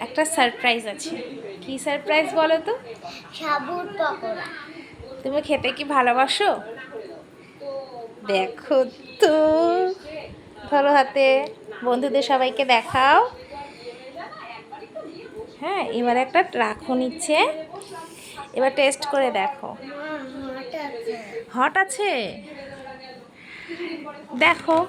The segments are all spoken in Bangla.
একটা সারপ্রাইজ আছে। কি সারপ্রাইজ বলো তো? সাবুর পকোড়া। তুমি খেতে কি ভালোবাসো? দেখো তো। ধরো হাতে বন্ধুদের সবাইকে দেখাও। হ্যাঁ এবার একটা রাখো নিচ্ছে। এবার টেস্ট করে দেখো। হট আছে? দেখো।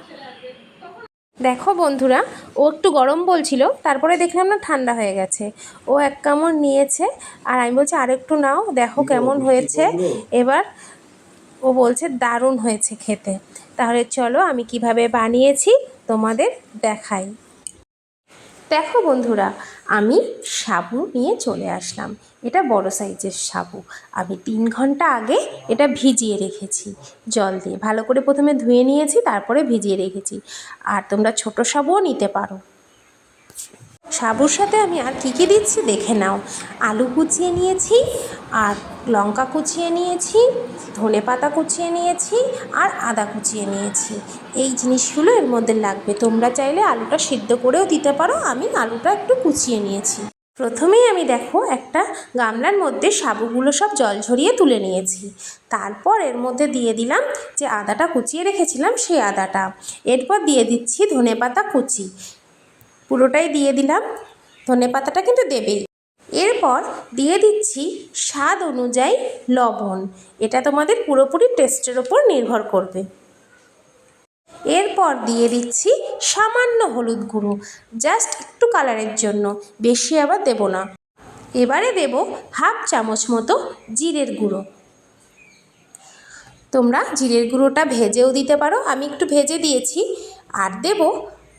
দেখো বন্ধুরা ও একটু গরম বলছিল তারপরে দেখলাম না ঠান্ডা হয়ে গেছে। ও এক কামড় নিয়েছে আর আমি বলছি আরেকটু নাও দেখো কেমন হয়েছে। এবার ও বলছে দারুণ হয়েছে খেতে। তাহলে চলো আমি কীভাবে বানিয়েছি তোমাদের দেখাই। দেখো বন্ধুরা আমি সাবু নিয়ে চলে আসলাম। এটা বড় সাইজের সাবু। আমি তিন ঘণ্টা আগে এটা ভিজিয়ে রেখেছি। জল দিয়ে ভালো করে প্রথমে ধুয়ে নিয়েছি, তারপরে ভিজিয়ে রেখেছি। আর তোমরা ছোট সাবুও নিতে পারো। সাবুর সাথে আমি আর কী কী দিচ্ছি দেখে নাও। আলু কুচিয়ে নিয়েছি আর লঙ্কা কুচিয়ে নিয়েছি, ধনে পাতা কুচিয়ে নিয়েছি আর আদা কুচিয়ে নিয়েছি। এই জিনিসগুলো এর মধ্যে লাগবে। তোমরা চাইলে আলুটা সিদ্ধ করেও দিতে পারো। আমি আলুটা একটু কুচিয়ে নিয়েছি। প্রথমেই আমি দেখো একটা গামলার মধ্যে সাবুগুলো সব জল ঝরিয়ে তুলে নিয়েছি। তারপর এর মধ্যে দিয়ে দিলাম যে আদাটা কুচিয়ে রেখেছিলাম সেই আদাটা। এরপর দিয়ে দিচ্ছি ধনে পাতা কুচি। পুরোটাই দিয়ে দিলাম। ধনে পাতাটা কিন্তু দেবেই। এরপর দিয়ে দিচ্ছি স্বাদ অনুযায়ী লবণ। এটা তোমাদের পুরোপুরি টেস্টের ওপর নির্ভর করবে। এরপর দিয়ে দিচ্ছি সামান্য হলুদ গুঁড়ো। জাস্ট একটু কালারের জন্য। বেশি আবার দেব না। এবারে দেব হাফ চামচ মতো জিরের গুঁড়ো। তোমরা জিরের গুঁড়োটা ভেজেও দিতে পারো। আমি একটু ভেজে দিয়েছি। আর দেব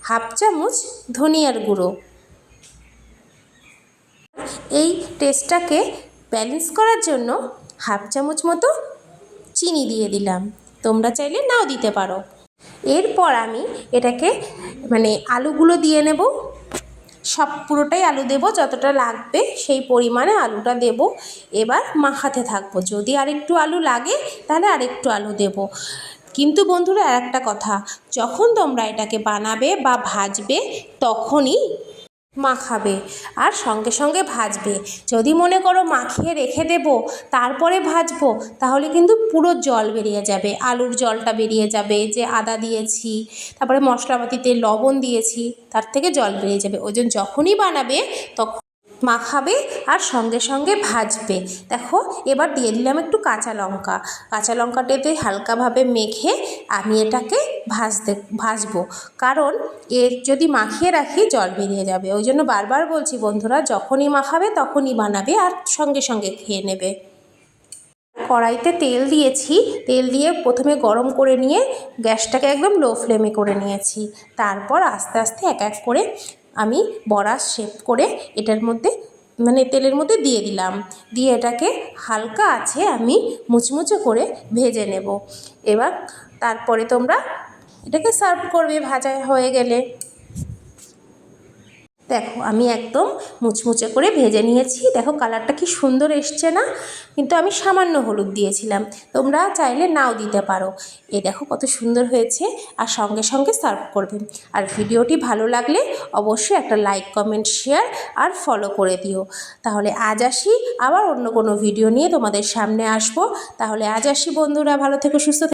হাফ চামচ ধনিয়ার গুঁড়ো। এই টেস্টটাকে ব্যালেন্স করার জন্য হাফ চামচ মতো চিনি দিয়ে দিলাম। তোমরা চাইলে নাও দিতে পারো। এরপর আমি এটাকে মানে আলুগুলো দিয়ে নেব। সব পুরোটাই আলু দেব, যতটা লাগবে সেই পরিমাণে আলুটা দেব। এবার মাখাতে থাকব। যদি আরেকটু আলু লাগে, তাহলে আরেকটু আলু দেব। কিন্তু বন্ধুরা, আর একটা কথা, যখন তোমরা এটাকে বানাবে বা ভাজবে, তখনই মাখাবে আর সঙ্গে সঙ্গে ভাজবে। যদি মনে করো মাখিয়ে রেখে দেব, তারপরে ভাজবো, তাহলে কিন্তু পুরো জল বেরিয়ে যাবে, আলুর জলটা বেরিয়ে যাবে, যে আদা দিয়েছি, তারপরে মশলাপাতিতে লবণ দিয়েছি, তার থেকে জল বেরিয়ে যাবে। ওই যখনই বানাবে, তখন মাখাবে আর সঙ্গে সঙ্গে ভাজবে। দেখো, এবার দিয়ে দিলাম একটু কাঁচা লঙ্কা। কাঁচা লঙ্কাটাতে হালকাভাবে মেখে আমি এটাকে ভাজতে, ভাজবো। কারণ এর যদি মাখিয়ে রাখি, জল বেরিয়ে যাবে। ওই জন্য বারবার বলছি বন্ধুরা, যখনই মাখাবে তখনই বানাবে আর সঙ্গে সঙ্গে খেয়ে নেবে। কড়াইতে তেল দিয়েছি। তেল দিয়ে প্রথমে গরম করে নিয়ে গ্যাসটাকে একদম লো ফ্লেমে করে নিয়েছি। তারপর আস্তে আস্তে এক এক করে আমি বড়া শেপ করে এটার মধ্যে মানে তেলের মধ্যে দিয়ে দিলাম। দিয়ে এটাকে হালকা আছে আমি মুচমুচে করে ভেজে নেব। এবার তারপরে তোমরা এটাকে সার্ভ করবে ভাজা হয়ে গেলে। দেখো, আমি একদম মুচমুচে করে ভেজে নিয়েছি। দেখো, কালারটা কি সুন্দর এসছে না? কিন্তু আমি সামান্য হলুদ দিয়েছিলাম। তোমরা চাইলে নাও দিতে পারো। এ দেখো, কত সুন্দর হয়েছে আর সঙ্গে সঙ্গে সার্ভ করবে। আর ভিডিওটি ভালো লাগলে অবশ্যই একটা লাইক, কমেন্ট, শেয়ার আর ফলো করে দিও। তাহলে আজ আসি, আবার অন্য কোনো ভিডিও নিয়ে তোমাদের সামনে আসব। তাহলে আজ আসি বন্ধুরা, ভালো থেকে, সুস্থ